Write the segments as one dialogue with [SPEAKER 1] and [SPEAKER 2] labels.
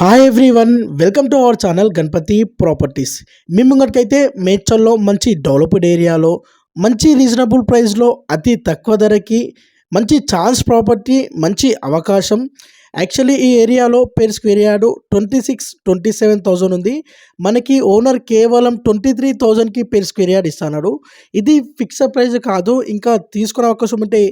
[SPEAKER 1] Hi everyone welcome to our channel Ganapathi properties మీ ముంగటికైతే మేడ్చల్లో మంచి డెవలప్డ్ ఏరియాలో మంచి రీజనబుల్ ప్రైస్లో అతి తక్కువ ధరకి మంచి ఛాన్స్ ప్రాపర్టీ మంచి అవకాశం. యాక్చువల్లీ ఈ ఏరియాలో per square yard twenty six twenty seven thousand ఉంది. మనకి ఓనర్ కేవలం ట్వంటీ త్రీ థౌజండ్కి పేర్ స్క్వేర్ యార్డ్ ఇస్తున్నాడు ఇది ఫిక్స్డ్ ప్రైస్ కాదు ఇంకా తీసుకునే అవకాశం ఉంటే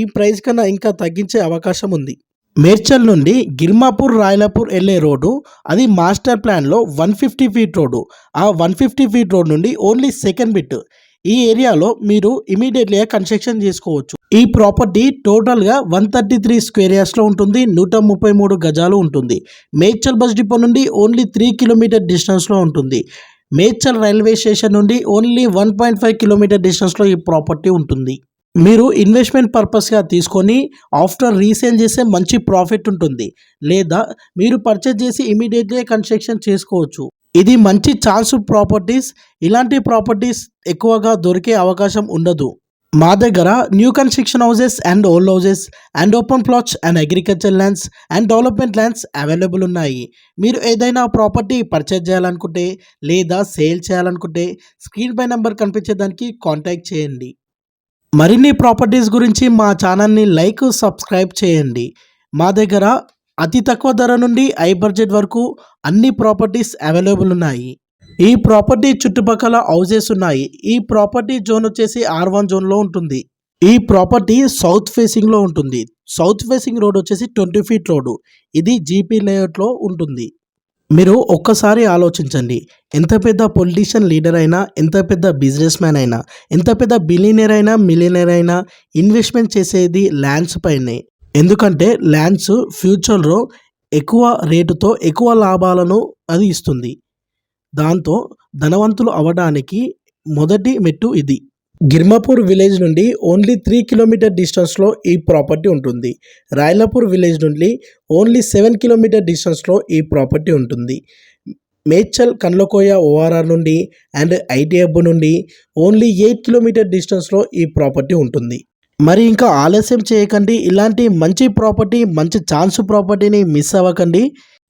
[SPEAKER 1] ఈ ప్రైస్ కన్నా ఇంకా తగ్గించే అవకాశం ఉంది. మేడ్చల్ నుండి గిర్మాపూర్ రాయలాపూర్ వెళ్ళే రోడ్డు అది మాస్టర్ ప్లాన్లో వన్ ఫిఫ్టీ ఫీట్ రోడ్డు. ఆ వన్ ఫిఫ్టీ ఫీట్ రోడ్ నుండి ఓన్లీ సెకండ్ బిట్. ఈ ఏరియాలో మీరు ఇమీడియట్లీగా కన్స్ట్రక్షన్ చేసుకోవచ్చు. ఈ ప్రాపర్టీ టోటల్గా వన్ థర్టీ త్రీ స్క్వేర్ ఉంటుంది నూట ముప్పై మూడు గజాలు ఉంటుంది. మేడ్చల్ బస్ డిపో నుండి ఓన్లీ త్రీ కిలోమీటర్ డిస్టెన్స్లో ఉంటుంది. మేడ్చల్ రైల్వే స్టేషన్ నుండి only one point five kilometer డిస్టెన్స్లో ఈ ప్రాపర్టీ ఉంటుంది. మీరు ఇన్వెస్ట్మెంట్ పర్పస్గా తీసుకొని ఆఫ్టర్ రీసేల్ చేస్తే మంచి ప్రాఫిట్ ఉంటుంది. లేదా మీరు పర్చేజ్ చేసి ఇమీడియట్గా కన్స్ట్రక్షన్ చేసుకోవచ్చు. ఇది మంచి ఛాన్స్ ప్రాపర్టీస్ ఇలాంటి ప్రాపర్టీస్ ఎక్కువగా దొరికే అవకాశం ఉండదు. మా దగ్గర new construction houses and old houses and open plots and agriculture lands and development lands available ఉన్నాయి. మీరు ఏదైనా ప్రాపర్టీ పర్చేజ్ చేయాలనుకుంటే లేదా సేల్ చేయాలనుకుంటే స్క్రీన్ పై నెంబర్ కనిపించేదానికి కాంటాక్ట్ చేయండి. మరిన్ని ప్రాపర్టీస్ గురించి మా ఛానల్ని లైక్ సబ్స్క్రైబ్ చేయండి. మా దగ్గర అతి తక్కువ ధర నుండి హై బడ్జెట్ వరకు అన్ని ప్రాపర్టీస్ అవైలబుల్ ఉన్నాయి. ఈ ప్రాపర్టీ చుట్టుపక్కల హౌజెస్ ఉన్నాయి. ఈ ప్రాపర్టీ జోన్ వచ్చేసి ఆర్ వన్ జోన్లో ఉంటుంది. ఈ ప్రాపర్టీ సౌత్ ఫేసింగ్లో ఉంటుంది. సౌత్ ఫేసింగ్ రోడ్ వచ్చేసి ట్వంటీ ఫీట్ రోడ్డు ఇది జీపీ లేఅవుట్లో ఉంటుంది. మీరు ఒక్కసారి ఆలోచించండి. ఎంత పెద్ద పొలిటీషియన్ లీడర్ అయినా ఎంత పెద్ద బిజినెస్ మ్యాన్ అయినా ఎంత పెద్ద బిలియనర్ అయినా మిలియనర్ అయినా ఇన్వెస్ట్మెంట్ చేసేది ల్యాండ్స్ పైనే. ఎందుకంటే ల్యాండ్స్ ఫ్యూచర్లో ఎక్కువ రేటుతో ఎక్కువ లాభాలను అది ఇస్తుంది. దాంతో ధనవంతులు అవ్వడానికి మొదటి మెట్టు ఇది. గిర్మాపూర్ విలేజ్ నుండి ఓన్లీ త్రీ కిలోమీటర్ డిస్టెన్స్లో ఈ ప్రాపర్టీ ఉంటుంది. రాయలపూర్ విలేజ్ నుండి ఓన్లీ సెవెన్ కిలోమీటర్ డిస్టెన్స్లో ఈ ప్రాపర్టీ ఉంటుంది. మేడ్చల్ కండ్లకోయ ఓఆర్ఆర్ నుండి అండ్ ఐటీ హబ్ నుండి ఓన్లీ ఎయిట్ కిలోమీటర్ డిస్టెన్స్లో ఈ ప్రాపర్టీ ఉంటుంది. మరి ఇంకా ఆలస్యం చేయకండి. ఇలాంటి మంచి ప్రాపర్టీ మంచి ఛాన్స్ ప్రాపర్టీని మిస్ అవ్వకండి.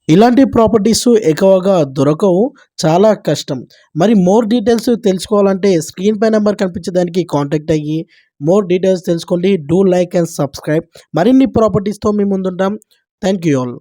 [SPEAKER 1] ఇలాంటి ప్రాపర్టీస్ ఎక్కువగా దొరకవు చాలా కష్టం. మరి మోర్ డీటెయిల్స్ తెలుసుకోవాలంటే స్క్రీన్ పై నెంబర్ కనిపించే దానికి కాంటాక్ట్ అయ్యి మోర్ డీటెయిల్స్ తెలుసుకోండి. Do like and subscribe. మరిన్ని ప్రాపర్టీస్తో మీ ముందుంటాం. Thank you all.